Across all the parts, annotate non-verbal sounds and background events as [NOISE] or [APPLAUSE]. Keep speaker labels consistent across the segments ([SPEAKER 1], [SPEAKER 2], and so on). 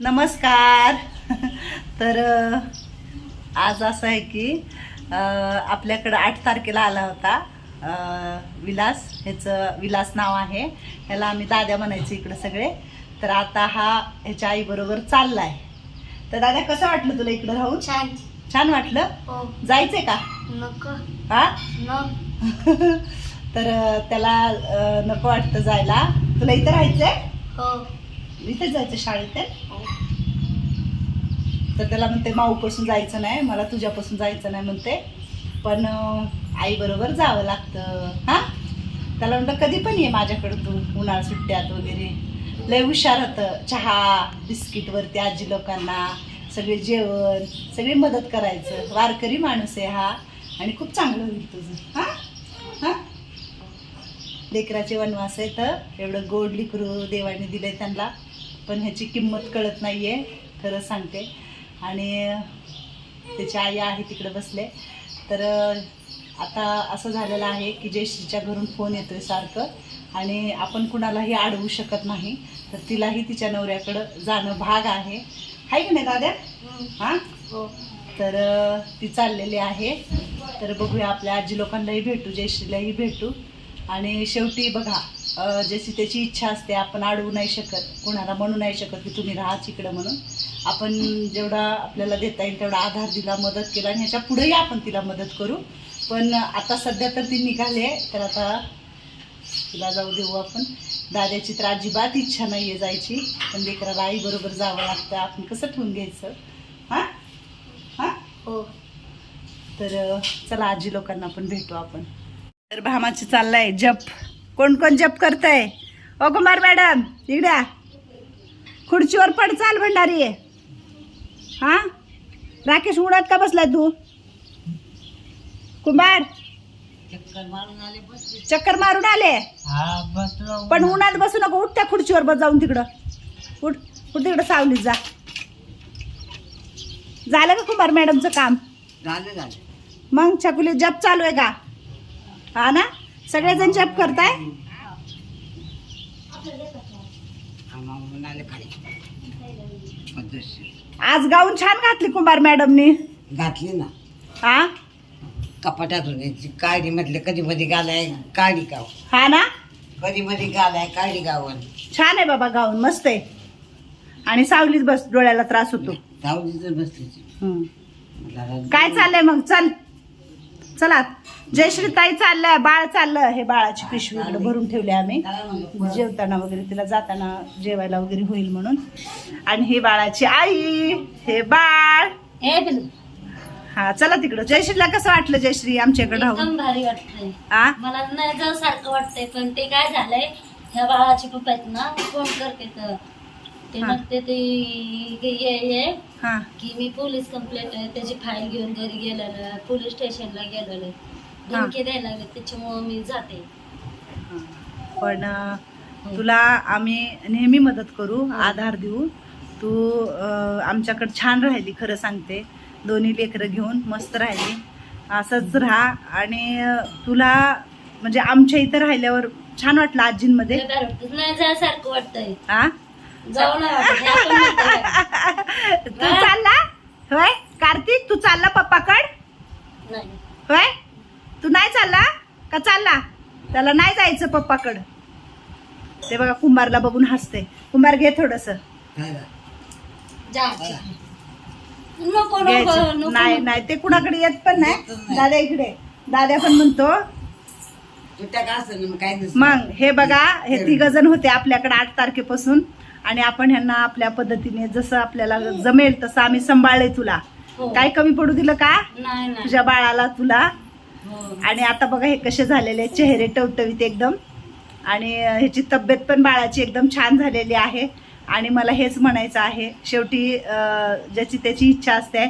[SPEAKER 1] नमस्कार. तर आज असं आहे की आपल्याकडं आठ तारखेला आला होता विलास. ह्याचं विलास नाव आहे. ह्याला आम्ही दाद्या म्हणायचं इकडं सगळे. तर आता हा ह्याच्या आईबरोबर चाललाय. तर दादा कसं वाटलं तुला इकडं राहून?
[SPEAKER 2] छान.
[SPEAKER 1] छान वाटलं?
[SPEAKER 2] हो.
[SPEAKER 1] जायचंय का?
[SPEAKER 2] नको.
[SPEAKER 1] हा? [LAUGHS] तर त्याला नको वाटतं जायला. तुला इथं राहायचंय?
[SPEAKER 2] हो.
[SPEAKER 1] इथेच जायचं शाळेत? आहे? तर त्याला म्हणते माऊपासून जायचं नाही मला तुझ्यापासून जायचं नाही म्हणते. पण आईबरोबर जावं लागतं. हां? त्याला म्हणतं कधी पण ये माझ्याकडं तू उन्हाळा सुट्ट्यात वगैरे. लय हुशार होतं. चहा बिस्किटवरती आजी लोकांना सगळे जेवण सगळी मदत करायचं. वारकरी माणूस आहे हा. आणि खूप चांगलं होईल तुझं. हां? हां? लेकराचे वनवास आहे तर एवढं गोड लिकरू देवाने दिलंय त्यांना. पण ह्याची किंमत कळत नाही आहे खरं सांगते. आणि त्याची आई आहे तिकडे बसले. तर आता असं झालेलं आहे की जयश्रीच्या घरून फोन येतोय सारखं आणि आपण कुणालाही अडवू शकत नाही. तर तिलाही तिच्या नवऱ्याकडं जाणं भाग आहे. हाय की नाही दाद्या? हां?
[SPEAKER 2] हो.
[SPEAKER 1] तर ती चाललेली आहे. तर बघूया आपल्या आजी लोकांनाही भेटू जयश्रीलाही भेटू. आणि शेवटी बघा जशी त्याची इच्छा असते आपण अडवू नाही शकत कोणाला म्हणू नाही शकत की तुम्ही राहा इकडं म्हणून. आपण जेवढा आपल्याला देता येईल तेवढा आधार दिला मदत केला आणि ह्याच्या पुढेही आपण तिला मदत करू. पण आता सध्या तर ती निघाली आहे. तर आता तिला जाऊ देऊ आपण. दाद्याची तर अजिबात इच्छा नाही आहे जायची. पण लेकराला आई बरोबर जावं लागतं. आपण कसं ठेवून घ्यायचं? हां? हां?
[SPEAKER 2] हो.
[SPEAKER 1] तर चला आजी लोकांना पण भेटू आपण. तर भामाची चाललाय. जप. कोण कोण जप करतय? ओ कुमार मॅडम इकड्या खुर्चीवर पड चाल भंडारी. आहे हा? राकेश उन्हात का बसलाय तू? कुंभार? चक्कर मारून आले पण उन्हात बसू नको उठ त्या खुर्चीवर बस जाऊन तिकडं. उठ उठ तिकडं सावलीत जा. झालं का कुंभार मॅडमचं काम?
[SPEAKER 3] झालं झालं.
[SPEAKER 1] मग छकुली जप चालू आहे का? हा ना? सगळेजण जप करताय? आज गाऊन छान घातली कुंभार मॅडमनी.
[SPEAKER 3] घातली ना.
[SPEAKER 1] हा?
[SPEAKER 3] कपाटातून यायची काळी म्हटलं कधी मध्ये घालाय काळी गाव.
[SPEAKER 1] हा ना?
[SPEAKER 3] कधी मध्ये घालाय काळी गावन.
[SPEAKER 1] छान आहे बाबा गाऊन मस्त आहे. आणि सावलीत बस डोळ्याला त्रास होतो. हम्म.
[SPEAKER 3] मला
[SPEAKER 1] काय चाललंय मग? चल. चला. जयश्री ताई चाललंय बाळ चाललं हे बाळाची पिशवी इकडे भरून ठेवली आम्ही. जेवताना वगैरे तिला जाताना जेवायला वगैरे होईल म्हणून. आणि ही बाळाची आई हे बाळ. हा चला तिकडं. जयश्रीला कसं वाटलं जयश्री आमच्याकडे राहून?
[SPEAKER 2] भारी वाटतंय मला नाही जाऊ सारखं वाटतंय पण ते काय झालंय ह्या बाळाचे पप्पा आहेत ना फोन करते तर. ते. म्हणते ते ये
[SPEAKER 1] हा
[SPEAKER 2] की मी पोलीस कंप्लेंट आहे त्याची फाईल घेऊन घरी गेलेलं पोलीस स्टेशनला गेलेलं. धमकी द्यायला लागले त्याच्यामुळं मी जाते.
[SPEAKER 1] पण तुला आम्ही नेहमी मदत करू आधार देऊ. तू आमच्याकडे छान राहिली खरं सांगते. दोन्ही लेकरं घेऊन मस्त राहिली. असंच राहा. आणि तुला म्हणजे आमच्या इथं राहिल्यावर छान वाटलं आजींमध्ये?
[SPEAKER 2] वाटतंय.
[SPEAKER 1] हा.
[SPEAKER 2] हे म्हणतोय.
[SPEAKER 1] तू चालला? होय? कार्तिक तू चालला पप्पाकड?
[SPEAKER 2] नाही.
[SPEAKER 1] होय? तू नाही चालला? का चालला? त्याला नाही जायचं पप्पाकड. ते बघा कुंभारला बघून हसते कुंभार घे थोडस.
[SPEAKER 2] जा. नको नको नको
[SPEAKER 1] नाही नाही. ते कुणाकडे येत पण नाही. दादा इकडे. दादा पण म्हणतो
[SPEAKER 3] मग काय नसतं.
[SPEAKER 1] मग हे बघा हे तिघ जण होते आपल्याकडे आठ तारखेपासून. आणि आपण ह्यांना आपल्या पद्धतीने जसं आपल्याला जमेल तसं आम्ही सांभाळले तुला.
[SPEAKER 2] हो.
[SPEAKER 1] काय कमी पडू दिलं का?
[SPEAKER 2] नाही नाही.
[SPEAKER 1] तुझ्या बाळाला तुला. आणि आता बघा हे कसे झालेले चेहरे टवटवीत एकदम. आणि ह्याची तब्येत पण बाळाची एकदम छान झालेली आहे. आणि मला हेच म्हणायचं आहे. शेवटी ज्याची त्याची इच्छा असते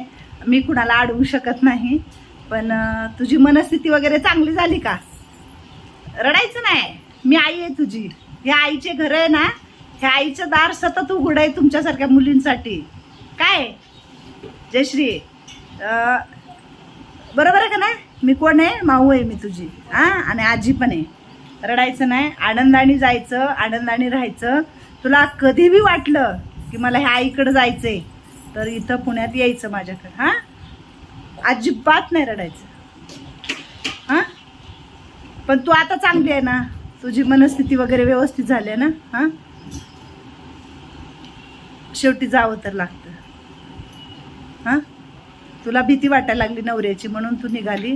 [SPEAKER 1] मी कुणाला अडवू शकत नाही. पण तुझी मनस्थिती वगैरे चांगली झाली का? रडायचं नाही. मी आई आहे तुझी. ह्या आईचे घर आहे ना ह्या आईचं दार सतत उघड आहे तुमच्यासारख्या मुलींसाठी. काय? जयश्री बरोबर आहे का नाही? मी कोण आहे? माऊ आहे मी तुझी. हां? आणि आजी पण आहे. रडायचं नाही. आनंदाने जायचं आनंदाने राहायचं. तुला कधी बी वाटलं की मला ह्या आईकडे जायचंय तर इथं पुण्यात यायचं माझ्याकडे. हां? अजिबात नाही रडायचं. हां? पण तू आता चांगली आहे ना? तुझी मनस्थिती वगैरे व्यवस्थित झाली आहे ना? हां? शेवटी जावं तर लागतं. हां? तुला भीती वाटायला लागली नवऱ्याची म्हणून तू निघाली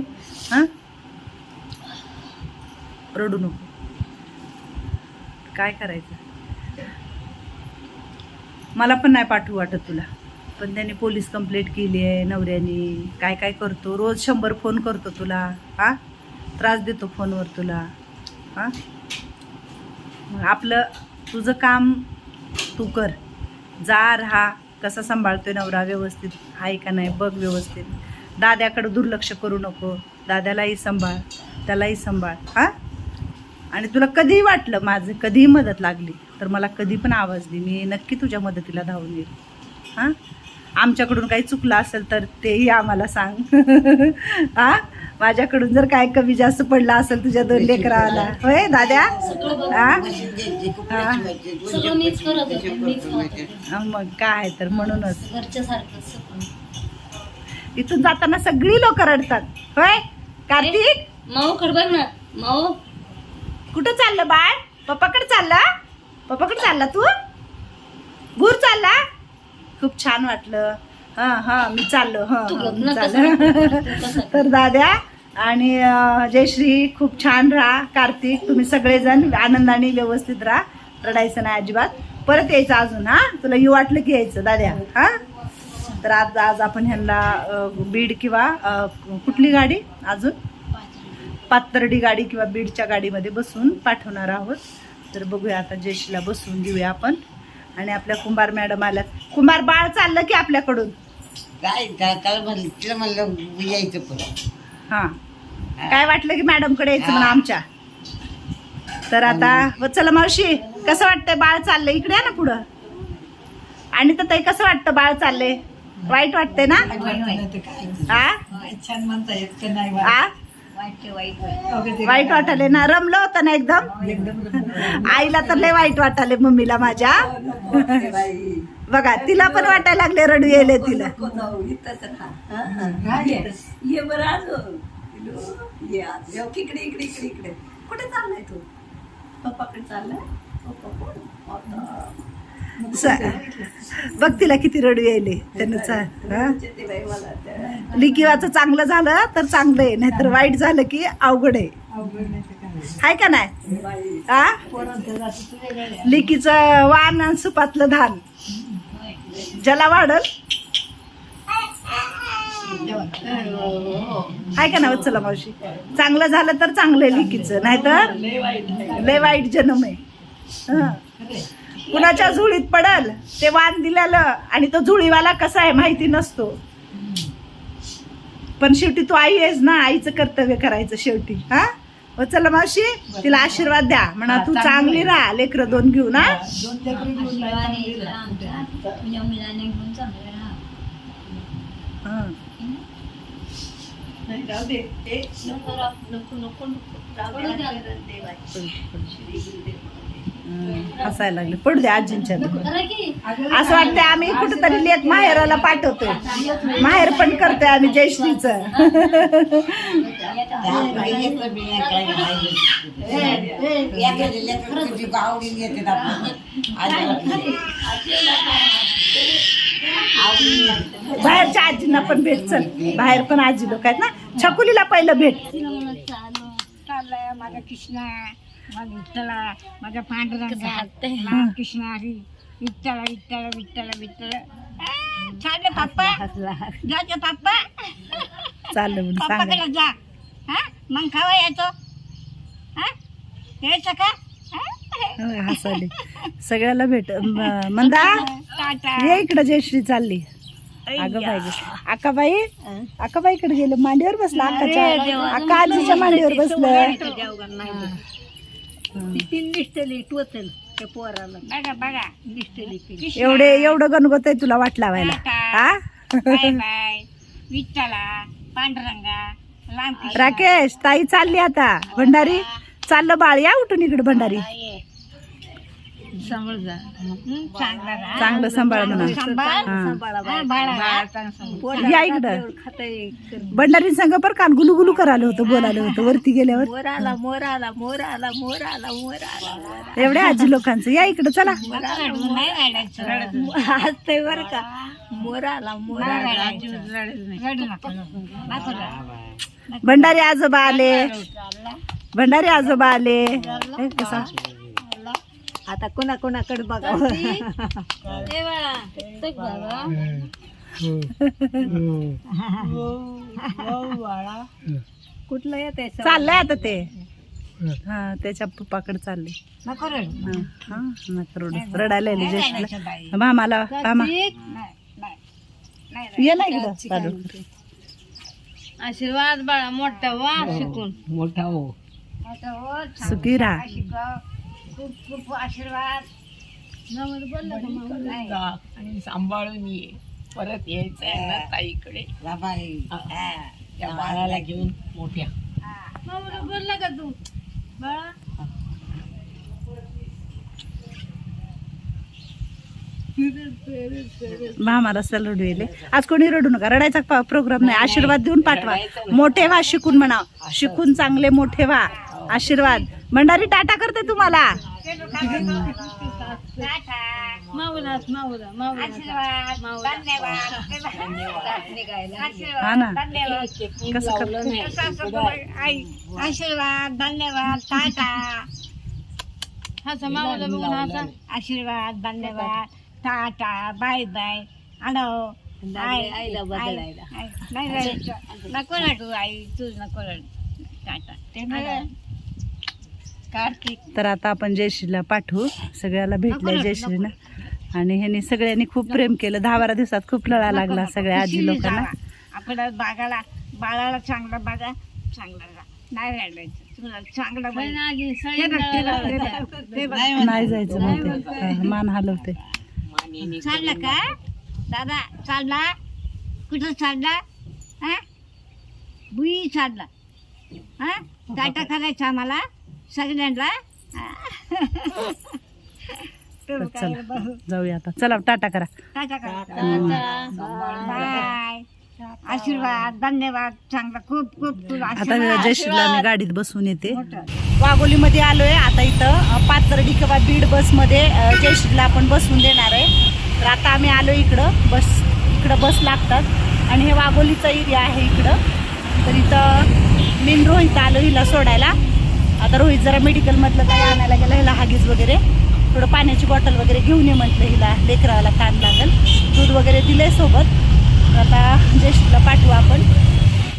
[SPEAKER 1] हां? रडू नको. काय करायचं? मला पण नाही पाठवू वाटत तुला. पण त्याने पोलीस कंप्लेंट केली आहे नवऱ्याने. काय काय करतो? रोज शंभर फोन करतो तुला हा? त्रास देतो फोनवर तुला हां? मग आपलं तुझं काम तू कर. जा राहा. कसा सांभाळतोय नवरा व्यवस्थित आहे का नाही बघ व्यवस्थित. दाद्याकडं दुर्लक्ष करू नको. दाद्यालाही सांभाळ त्यालाही सांभाळ. हां? आणि तुला कधीही वाटलं माझं कधीही मदत लागली तर मला कधी पण आवाज दे. मी नक्की तुझ्या मदतीला धावून येईल. हां? आमच्याकडून काही चुकलं असेल तर तेही आम्हाला सांग. [LAUGHS] हां? माझ्याकडून जर काय कमी जास्त पडलं असेल तुझ्या दोन लेकराला होय दाद्या. हां? हा. मग काय तर म्हणूनच. इथून जाताना सगळी लोक रडतात. होय? कार्तिक?
[SPEAKER 2] माऊकडे बघ ना. माऊ.
[SPEAKER 1] कुठं चाललं बाळ? पप्पाकडे चालला? पप्पाकडे चालला तू? गुर चालला? खूप छान वाटलं. हा हा मी चाललो. हा हा, [LAUGHS] तर दाद्या आणि जयश्री खूप छान राहा कार्तिक. तुम्ही सगळेजण आनंदाने व्यवस्थित राहा. रडायचं नाही अजिबात. परत यायचं अजून हा? तुला यू वाटलं की यायचं दाद्या हा? तर आज आज आपण ह्यांना बीड किंवा कुठली गाडी अजून? पातर्डी गाडी किंवा बीडच्या गाडीमध्ये बसून पाठवणार आहोत. तर बघूया आता जयश्रीला बसून घेऊया आपण. आणि आपल्या कुंभार मॅडम आल्या कुंभार बाळ चाललं की आपल्याकडून?
[SPEAKER 3] काय काय काय म्हणलं? तिला म्हणलं यायचं पण
[SPEAKER 1] हां. काय वाटलं की मॅडमकडे यायचं म्हणा
[SPEAKER 3] हा.
[SPEAKER 1] आमच्या? तर आता व चला मावशी कसं वाटतंय बाळ चाललंय? इकडे या ना पुढं. आणि तर ताई कसं वाटतं बाळ चाललंय? वाईट वाटतंय ना? हा
[SPEAKER 3] छान म्हणता येत का नाही
[SPEAKER 1] आ? वाईट वाटाले ना? रमलं होतं ना एकदम? आईला तर लय वाईट वाटाले मम्मीला माझ्या. बघा तिला पण वाटायला लागले रडू येले तिला.
[SPEAKER 4] ये. बरं आलो ये आज. येऊ इकडे इकडे इकडे इकडे. कुठे चाललाय तू? पप्पाकडे चाललाय?
[SPEAKER 1] बघ तिला किती रडू यायले. त्यानं लिकिवाचं चांगलं झालं तर चांगलं आहे नाहीतर वाईट झालं की अवघड आहे. हाय का नाही? हा? लिकीचं वाण आणि सुपातलं धान. ज्याला वाढल. आहे का ना चला मावशी? चांगलं झालं तर चांगलं आहे लिकीचं नाहीतर लय वाईट जन्म आहे. कुणाच्या झुळीत पडल ते वान दिलेलं आणि तो झुळीवाला कसा आहे माहिती नसतो. पण शेवटी तू आई आहेस ना आईचं कर्तव्य करायचं शेवटी हा? हो चला मावशी तिला आशीर्वाद द्या. म्हणा तू चांगली राहा लेकरं दोन घेऊ ना हं. हं, हसायला लागले. पडू दे आजींच्या असं वाटतंय आम्ही कुठेतरी लेख माहेराला पाठवतो माहेर पण करतोय आम्ही जयश्रीचं बाहेरच्या आजींना पण भेट चल. बाहेर पण आजी लोक आहेत ना. छकुलीला पहिलं भेट.
[SPEAKER 5] माझा कृष्णा. माझा विठ्ठला माझा. राम कृष्ण हरी विठ्ठला विठ्ठला विठ्ठला. विठ्ठला चालले पप्पा. जायचं पप्पा.
[SPEAKER 1] चाललं म्हणून
[SPEAKER 5] पप्पाकडे जा. हा? मग खावा यायचो. हा? यायचं का? हा?
[SPEAKER 1] हसाले सगळ्याला भेट मंदा
[SPEAKER 5] टाटा.
[SPEAKER 1] ये इकडं जयश्री चालली. अगं बाई गं. अक्काबाई अक्काबाईकडे गेलं मांडीवर बसलं अक्काच्या अक्का आजीच्या मांडीवर बसलं.
[SPEAKER 5] निष्ठली टोचल ते पोराला. बघा बघा. निष्ठली
[SPEAKER 1] एवढे एवढं गणगोत आहे तुला वाट लावायला. हा?
[SPEAKER 5] Bye bye. विठ्ठला पांडुरंगा रामकृष्ण
[SPEAKER 1] राकेश ताई चालली आता. भंडारी चाललं बाळ. या उठून इकडे भंडारी.
[SPEAKER 5] हं, चांगला
[SPEAKER 1] सांभाळ म्हणा. या इकडं. भंडारी संघ पर कान गुलू गुलू करायला होतं बोलायला होतं वरती गेल्यावर.
[SPEAKER 4] मोर आला मोर आला मोर आला मोर आला मोर आला
[SPEAKER 1] एवढ्या आजी लोकांचं. या इकडं चला.
[SPEAKER 5] रडायचं.
[SPEAKER 4] हसते बर का. मोर आला मोर
[SPEAKER 5] नाही
[SPEAKER 4] आला.
[SPEAKER 1] भंडारी आजोबा आले. भंडारी आजोबा आले. कसा?
[SPEAKER 4] आता कोणा कोणाकडे बघावं कुठलं येत आहे
[SPEAKER 1] चाललंय आता ते. हा. त्याच्या पप्पाकडे चालले
[SPEAKER 5] नको रडू.
[SPEAKER 1] हा नका रडू. रडायला
[SPEAKER 5] बाई.
[SPEAKER 1] मामाला मामा.
[SPEAKER 5] नाही, नाही. नाही
[SPEAKER 1] ये ना इकडं. चालू.
[SPEAKER 2] आशीर्वाद बाळा मोठा वा शिकून.
[SPEAKER 3] मोठा हो.
[SPEAKER 5] आता हो,
[SPEAKER 1] सुखी राहा.
[SPEAKER 5] शिकव. खूप खूप आशीर्वाद.
[SPEAKER 4] आणि सांभाळून ये. परत यायचं आहे ना ताईकडे. त्या बाळाला घेऊन मोठ्या.
[SPEAKER 2] बोलला का तू? बाळा.
[SPEAKER 1] मामा रस्त्याला रडू येले आज कोणी रडू नका. रडायचा प्रोग्राम नाही. आशीर्वाद देऊन पाठवा. मोठे व्हा शिकून म्हणा शिकून चांगले मोठे व्हा. आशीर्वाद. भंडारी टाटा करते तुम्हाला.
[SPEAKER 5] आशीर्वाद. धन्यवाद. आशीर्वाद
[SPEAKER 1] हा ना.
[SPEAKER 5] धन्यवाद.
[SPEAKER 1] कसं करते?
[SPEAKER 5] असं असं बघ, आई. आशीर्वाद. धन्यवाद. टाटा.
[SPEAKER 2] हसा माऊला बघून हसा
[SPEAKER 5] आशीर्वाद. धन्यवाद. टाटा. Bye bye. आलो आई
[SPEAKER 4] आईला बदलायला.
[SPEAKER 5] आई, नाही. नको रडू आई. तू नको रडू. टाटा. कार्तिक
[SPEAKER 1] तर आता आपण जयश्रीला पाठवू. सगळ्याला भेटलंय जयश्रीनं. आणि ह्यांनी सगळ्यांनी खूप प्रेम केलं. दहा बारा दिवसात खूप लळा लागला सगळ्या आजी लोकांना.
[SPEAKER 5] आपल्या बागाला बाळाला चांगला बघा चांगला. नाही चांगला.
[SPEAKER 1] नाही जायचं म्हणते. मान हलवते.
[SPEAKER 5] चालला का? दादा चालला? कुठं चालला? हा? बुई चालला. हा? टाटा करायचा आम्हाला? सगळ्यांना? [LAUGHS]
[SPEAKER 1] तर चला. जाऊया आता. चला टाटा करा.
[SPEAKER 5] बाय. आशीर्वाद धन्यवाद. चांगला खूप खूप
[SPEAKER 1] आता
[SPEAKER 5] आशीर्वाद.
[SPEAKER 1] जयश्रीला मी गाडीत बसवून येते. वाघोलीमध्ये आलोय. आता इथं पाथर्डी किंवा बीड बसमध्ये जयश्रीला आपण बसवून देणार आहे. तर आता आम्ही आलो इकडं. बस इकडं बस लागतात. आणि हे वाघोलीचा एरिया आहे इकडं. तर इथं मी न रोहित आलो हिला सोडायला. आता रोहित जरा मेडिकलमधलं काय आणायला गेलं ह्याला हागीज वगैरे. थोडं पाण्याची बॉटल वगैरे घेऊन ये म्हटलं हिला लेकराला कान लागल. दूध वगैरे दिलंय सोबत. आता ज्येष्ठला पाठवू आपण.